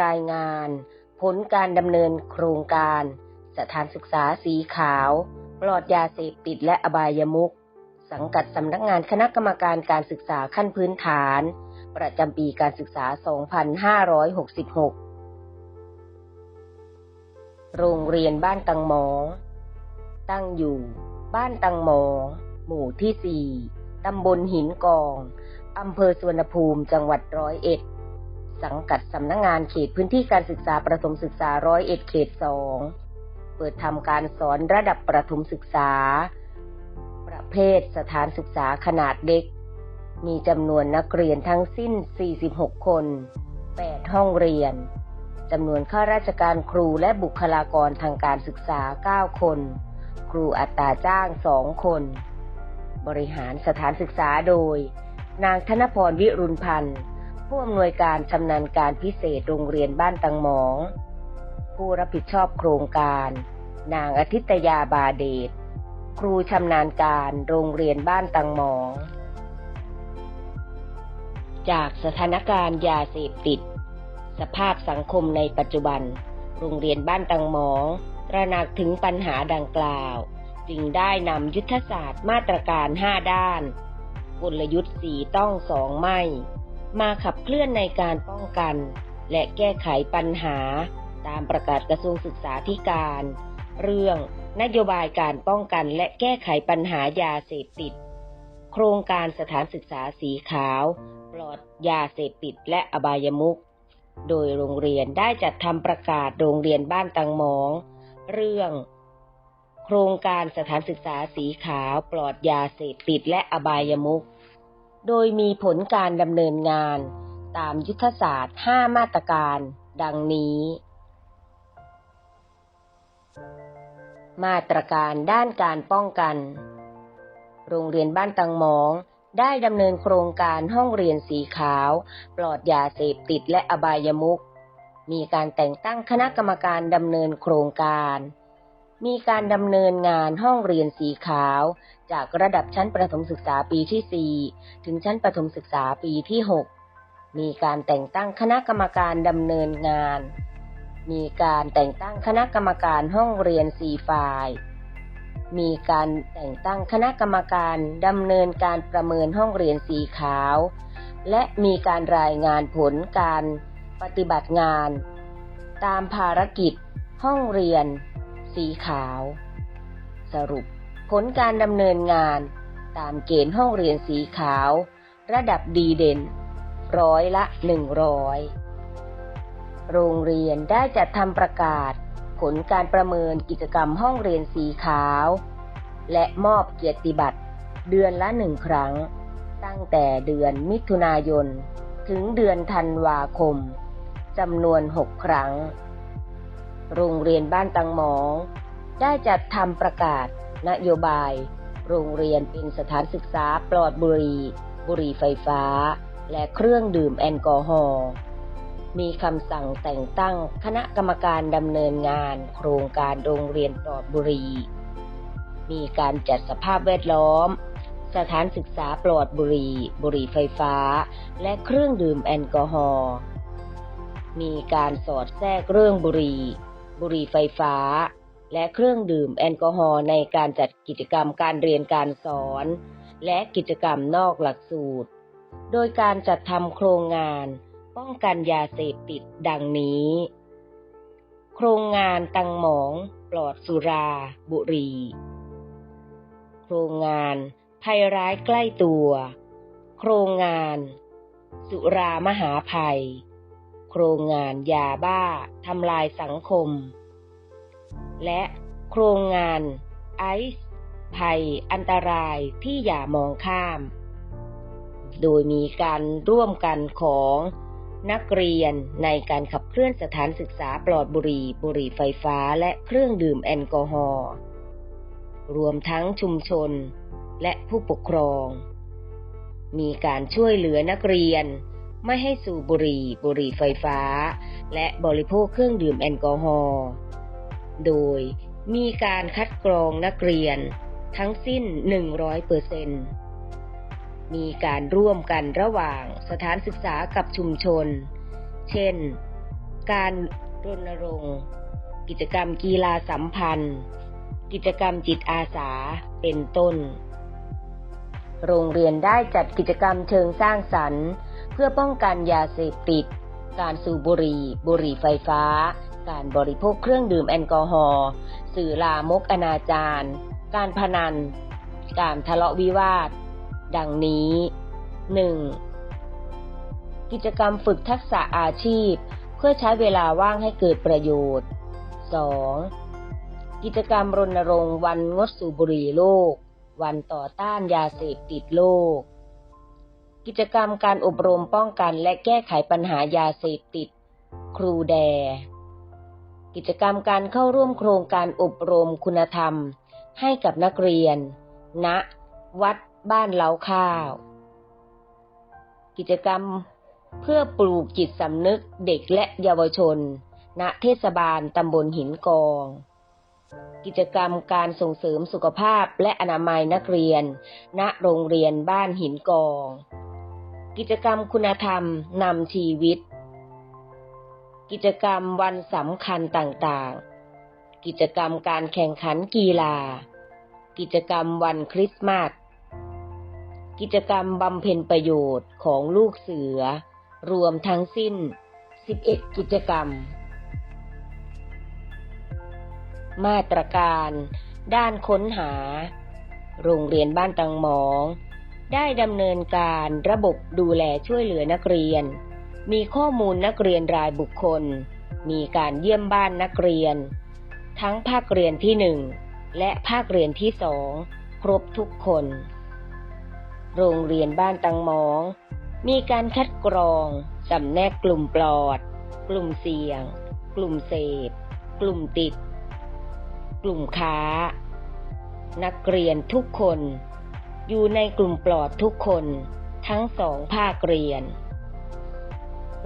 รายงาน ผลการดำเนินโครงการ สถานศึกษาสีขาว ปลอดยาเสพติดและอบายมุขสังกัดสำนักงานคณะกรรมการการศึกษาขั้นพื้นฐาน ประจำปีการศึกษา 2566 โรงเรียนบ้านตังหมอตั้งอยู่ บ้านตังหมอหมู่ที่ 4 ตำบลหินกอง อำเภอสวรรณภูมิ จังหวัดร้อยเอ็ด สังกัดสำนักงงานเขตพื้นที่การศึกษาประถมศึกษาร้อยเอ็ดเขตสองเปิดทำการสอนระดับประถมศึกษา ประเภทสถานศึกษาขนาดเล็ก มีจำนวนนักเรียนทั้งสิ้น 46 คน 8 ห้องเรียนจำนวนข้าราชการครูและบุคลากรทางการศึกษา 9 คน ครูอัตราจ้าง 2 คน บริหารสถานศึกษาโดย นางธนพรวิรุณพันธ์ ผู้อำนวยการชำนาญการพิเศษโรงเรียนบ้านตังหมอง ผู้รับผิดชอบโครงการ นางอาทิตยาบาเดชครูชำนาญการโรงเรียนบ้านตังหมอง จากสถานการณ์ยาเสพติด สภาพสังคมในปัจจุบัน โรงเรียนบ้านตังหมอง ตระหนักถึงปัญหาดังกล่าว จึงได้นำยุทธศาสตร์มาตรการ 5 ด้าน กลยุทธ์สีต้องสองไม่ มาขับเคลื่อนในการป้องกัน และแก้ไขปัญหา ตามประกาศกระทรวงศึกษาธิการ เรื่องนโยบายการป้องกันและแก้ไขปัญหายาเสพติด โครงการสถานศึกษาสีขาว ปลอดยาเสพติดและอบายมุขโดยโรงเรียนได้จัดทำประกาศโรงเรียนบ้านตังมอง เรื่อง โครงการสถานศึกษาสีขาว ปลอดยาเสพติดและอบายมุข โดยมีผลการดำเนินงานตามยุทธศาสตร์ 5 มาตรการ ดังนี้ มาตรการด้านการป้องกัน โรงเรียนบ้านตังหมองได้ดำเนินโครงการห้องเรียนสีขาว ปลอดยาเสพติดและอบายมุขมีการแต่งตั้งคณะกรรมการดำเนินโครงการ มีการดำเนินงานห้องเรียนสีขาว จากระดับชั้นประถมศึกษาปีที่ 4 ถึงชั้นประถมศึกษาปีที่ 6 มีการแต่งตั้งคณะกรรมการดำเนินงาน มีการแต่งตั้งคณะกรรมการห้องเรียนสีฝ่าย มีการแต่งตั้งคณะกรรมการดำเนินการประเมินห้องเรียนสีขาว และมีการรายงานผลการปฏิบัติงาน ตามภารกิจ ห้องเรียน สีขาว สรุปผลการดำเนินงาน ตามเกณฑ์ห้องเรียนสีขาว ระดับดีเด่น ร้อยละหนึ่งร้อยโรงเรียนได้จัดทำประกาศ ผลการประเมินกิจกรรมห้องเรียนสีขาว และมอบเกียรติบัตรเดือนละหนึ่งครั้ง ตั้งแต่เดือนมิถุนายน ถึงเดือนธันวาคมจำนวนหกครั้ง โรงเรียนบ้านตังหมอง ได้จัดทำประกาศ นโยบาย โรงเรียนเป็นสถานศึกษาปลอดบุหรี่บุหรี่ไฟฟ้า และเครื่องดื่มแอลกอฮอล์มีคำสั่งแต่งตั้งคณะกรรมการดำเนินงาน โครงการโรงเรียนปลอดบุหรี่มีการจัดสภาพแวดล้อม สถานศึกษาปลอดบุหรี่บุหรี่ไฟฟ้า และเครื่องดื่มแอลกอฮอล์มีการสอดแทรกเรื่องบุหรี่ บุหรี่ไฟฟ้า และเครื่องดื่มแอลกอฮอล์ในการจัดกิจกรรมการเรียนการสอน และกิจกรรมนอกหลักสูตร โดยการจัดทำโครงงาน ป้องกันยาเสพติดดังนี้ โครงงานตังหมองปลอดสุรา บุหรี่ โครงงานภัยร้ายใกล้ตัว โครงงาน สุรามหาภัย โครงงานยาบ้าทำลายสังคม และโครงงานไอซ์ภัยอันตรายที่อย่ามองข้าม โดยมีการร่วมกันของนักเรียนในการขับเคลื่อนสถานศึกษาปลอดบุหรี่บุหรี่ไฟฟ้าและเครื่องดื่มแอลกอฮอล์รวมทั้งชุมชนและผู้ปกครอง มีการช่วยเหลือนักเรียนไม่ให้สูบบุหรี่บุหรี่ไฟฟ้า และบริโภคเครื่องดื่มแอลกอฮอล์ โดยมีการคัดกรองนักเรียนทั้งสิ้น 100เปอร์เซ็นมีการร่วมกันระหว่างสถานศึกษากับชุมชน เช่น การรณรงค์ กิจกรรมกีฬาสัมพันธ์ กิจกรรมจิตอาสา เป็นต้น โรงเรียนได้จัดกิจกรรมเชิงสร้างสรรค์ เพื่อป้องกันยาเสพติด การสูบบุหรี่ บุหรี่ไฟฟ้า การบริโภคเครื่องดื่มแอลกอฮอล์สื่อลามกอนาจารการพนัน การทะเลาะวิวาท ดังนี้ 1. กิจกรรมฝึกทักษะอาชีพ เพื่อใช้เวลาว่างให้เกิดประโยชน์ 2. กิจกรรมรณรงค์วันงดสูบบุหรี่โลก วันต่อต้านยาเสพติดโลก กิจกรรมการอบรมป้องกันและแก้ไขปัญหายาเสพติด ครูแด กิจกรรมการเข้าร่วมโครงการอบรมคุณธรรม ให้กับนักเรียน ณ วัดบ้านเล้าข้าว กิจกรรมเพื่อปลูกจิตสำนึกเด็กและเยาวชน ณ เทศบาลตำบลหินกอง กิจกรรมการส่งเสริมสุขภาพและอนามัยนักเรียน ณ โรงเรียนบ้านหินกอง กิจกรรมคุณธรรมนำชีวิต กิจกรรมวันสำคัญต่างๆ กิจกรรมการแข่งขันกีฬา กิจกรรมวันคริสต์มาส กิจกรรมบำเพ็ญประโยชน์ของลูกเสือ รวมทั้งสิ้น 11 กิจกรรม มาตรการ ด้านค้นหา โรงเรียนบ้านตังหมอง ได้ดำเนินการระบบดูแลช่วยเหลือนักเรียน มีข้อมูลนักเรียนรายบุคคล มีการเยี่ยมบ้านนักเรียน ทั้งภาคเรียนที่หนึ่งและภาคเรียนที่สองครบทุกคน โรงเรียนบ้านตังมอง มีการคัดกรองจำแนกกลุ่มปลอด กลุ่มเสี่ยง กลุ่มเสพ กลุ่มติด กลุ่มค้า นักเรียนทุกคน อยู่ในกลุ่มปลอดทุกคน ทั้งสองภาคเรียน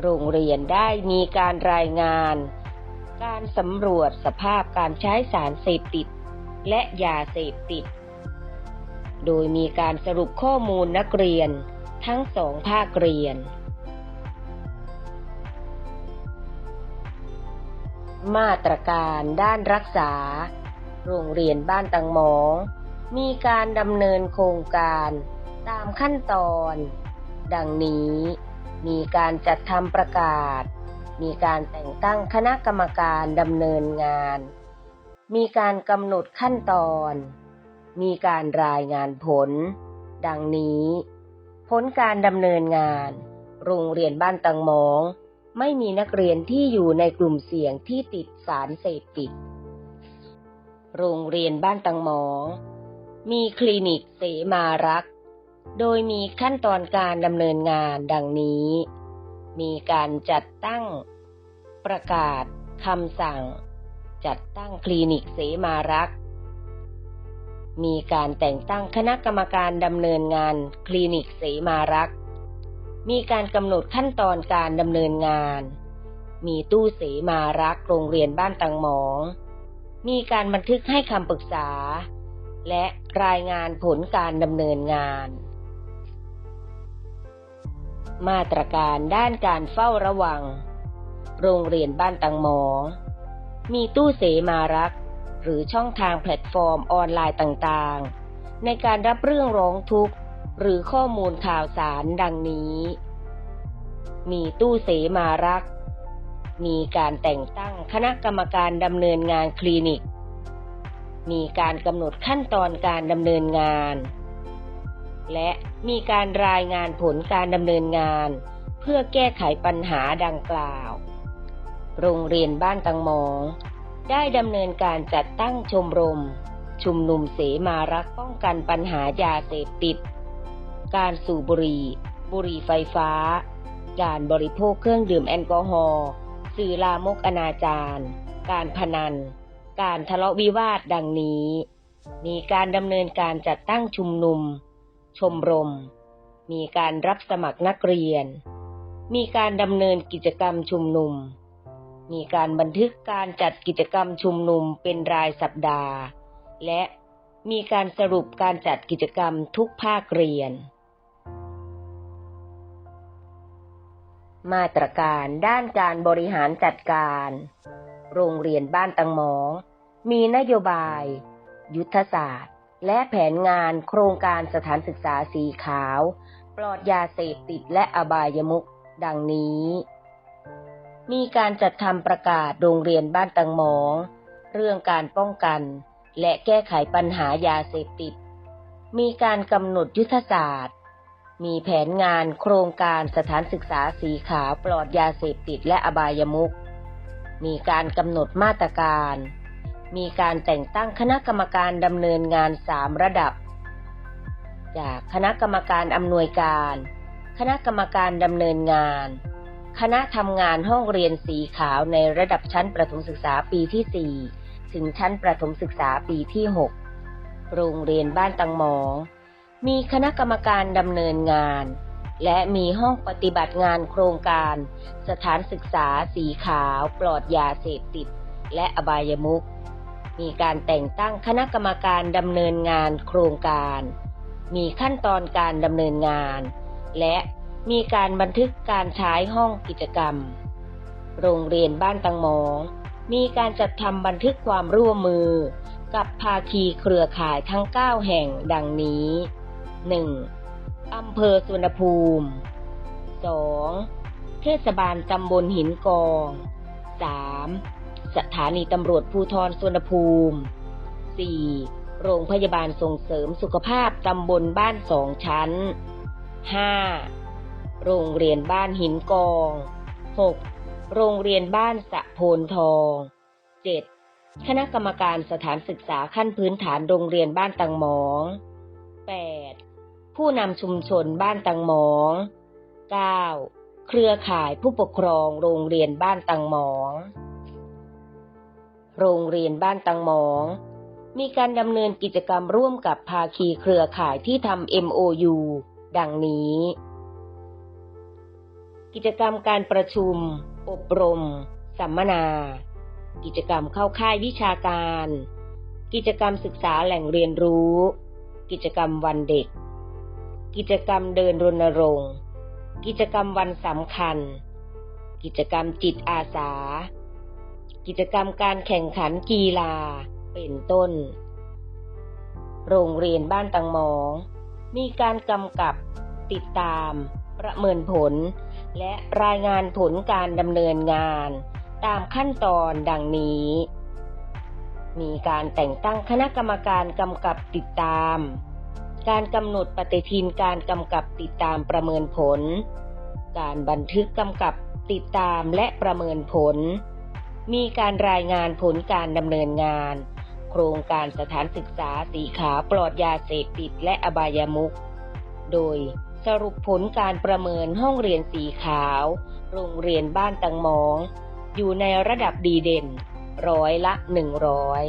โรงเรียนได้มีการรายงาน การสำรวจสภาพการใช้สารเสพติด และยาเสพติด โดยมีการสรุปข้อมูลนักเรียนทั้งสองภาคเรียน มาตรการด้านรักษา โรงเรียนบ้านตังหมอง มีการดำเนินโครงการตามขั้นตอน ดังนี้ มีการจัดทำประกาศ มีการแต่งตั้งคณะกรรมการดำเนินงาน มีการกำหนดขั้นตอน มีการรายงานผล ดังนี้ ผลการดำเนินงาน โรงเรียนบ้านตังหมอง ไม่มีนักเรียนที่อยู่ในกลุ่มเสี่ยงที่ติดสารเสพติด โรงเรียนบ้านตังหมอง มีคลินิกเสมารักษ โดยมีขั้นตอนการดำเนินงานดังนี้ มีการจัดตั้ง ประกาศคำสั่ง จัดตั้งคลินิกเสมารักมีการแต่งตั้งคณะกรรมการดำเนินงานคลินิกเสมารักมีการกำหนดขั้นตอนการดำเนินงาน มีตู้เสมารักโรงเรียนบ้านตังหมอง มีการบันทึกให้คำปรึกษา และรายงานผลการดำเนินงาน มาตรการด้านการเฝ้าระวัง โรงเรียนบ้านตังหมอ มีตู้เสมารัก หรือช่องทางแพลตฟอร์มออนไลน์ต่างๆ ในการรับเรื่องร้องทุกข์ หรือข้อมูลข่าวสารดังนี้ มีตู้เสมารัก มีการแต่งตั้งคณะกรรมการดำเนินงานคลินิก มีการกำหนดขั้นตอนการดำเนินงาน และมีการรายงานผลการดำเนินงาน เพื่อแก้ไขปัญหาดังกล่าว โรงเรียนบ้านตังหมอง ได้ดำเนินการจัดตั้งชมรม ชุมนุมเสมารักป้องกันปัญหายาเสพติด การสูบบุหรี่ บุหรี่ไฟฟ้า การบริโภคเครื่องดื่มแอลกอฮอล์สื่อลามกอนาจารการพนัน การทะเลาะวิวาทดังนี้ มีการดำเนินการจัดตั้งชุมนุม ชมรม มีการรับสมัครนักเรียน มีการดำเนินกิจกรรมชุมนุม มีการบันทึกการจัดกิจกรรมชุมนุมเป็นรายสัปดาห์ และมีการสรุปการจัดกิจกรรมทุกภาคเรียน มาตรการด้านการบริหารจัดการ โรงเรียนบ้านตังหมอง มีนโยบาย ยุทธศาสตร์ และแผนงานโครงการสถานศึกษาสีขาว ปลอดยาเสพติดและอบายมุขดังนี้ มีการจัดทำประกาศโรงเรียนบ้านตังหมอง เรื่องการป้องกัน และแก้ไขปัญหายาเสพติด มีการกำหนดยุทธศาสตร์ มีแผนงานโครงการสถานศึกษาสีขาวปลอดยาเสพติดและอบายมุขมีการกำหนดมาตรการ มีการแต่งตั้งคณะกรรมการดำเนินงานสามระดับ จากคณะกรรมการอำนวยการ คณะกรรมการดำเนินงาน คณะทำงานห้องเรียนสีขาวในระดับชั้นประถมศึกษาปีที่ 4 ถึงชั้นประถมศึกษาปีที่ 6 โรงเรียนบ้านตังหมอง มีคณะกรรมการดำเนินงาน และมีห้องปฏิบัติงานโครงการ สถานศึกษาสีขาว ปลอดยาเสพติด และอบายมุข มีการแต่งตั้งคณะกรรมการดำเนินงานโครงการ มีขั้นตอนการดำเนินงาน และมีการบันทึกการใช้ห้องกิจกรรม โรงเรียนบ้านตังหมอง มีการจัดทำบันทึกความร่วมมือ กับภาคีเครือข่ายทั้ง 9 แห่งดังนี้ 1. อำเภอสุวรรณภูมิ 2. เทศบาลตำบลหินกอง 3. สถานีตำรวจภูทรสุวรรภูมิ 4. โรงพยาบาลส่งเสริมสุขภาพตำบลบ้านสองชั้น 5. โรงเรียนบ้านหินกอง 6. โรงเรียนบ้านสะโพนทอง 7. คณะกรรมการสถานศึกษาขั้นพื้นฐานโรงเรียนบ้านตังหมอง 8. ผู้นำชุมชนบ้านตังหมอง 9. เครือข่ายผู้ปกครองโรงเรียนบ้านตังหมอง โรงเรียนบ้านตังหมอง มีการดำเนินกิจกรรมร่วมกับภาคีเครือข่ายที่ทำ MOU ดังนี้ กิจกรรมการประชุม อบรม สัมมนา กิจกรรมเข้าค่ายวิชาการ กิจกรรมศึกษาแหล่งเรียนรู้ กิจกรรมวันเด็ก กิจกรรมเดินรณรงค์ กิจกรรมวันสำคัญ กิจกรรมจิตอาสา กิจกรรมการแข่งขันกีฬา เป็นต้น โรงเรียนบ้านตังหมอง มีการกำกับ ติดตาม ประเมินผล และรายงานผลการดำเนินงาน ตามขั้นตอนดังนี้ มีการแต่งตั้งคณะกรรมการกำกับติดตาม การกำหนดปฏิทินการกำกับติดตามประเมินผล การบันทึกกำกับติดตามและประเมินผล มีการรายงานผลการดำเนินงาน โครงการสถานศึกษาสีขาวปลอดยาเสพติดและอบายมุก โดยสรุปผลการประเมินห้องเรียนสีขาว โรงเรียนบ้านตังมอง อยู่ในระดับดีเด่น ร้อยละหนึ่งร้อย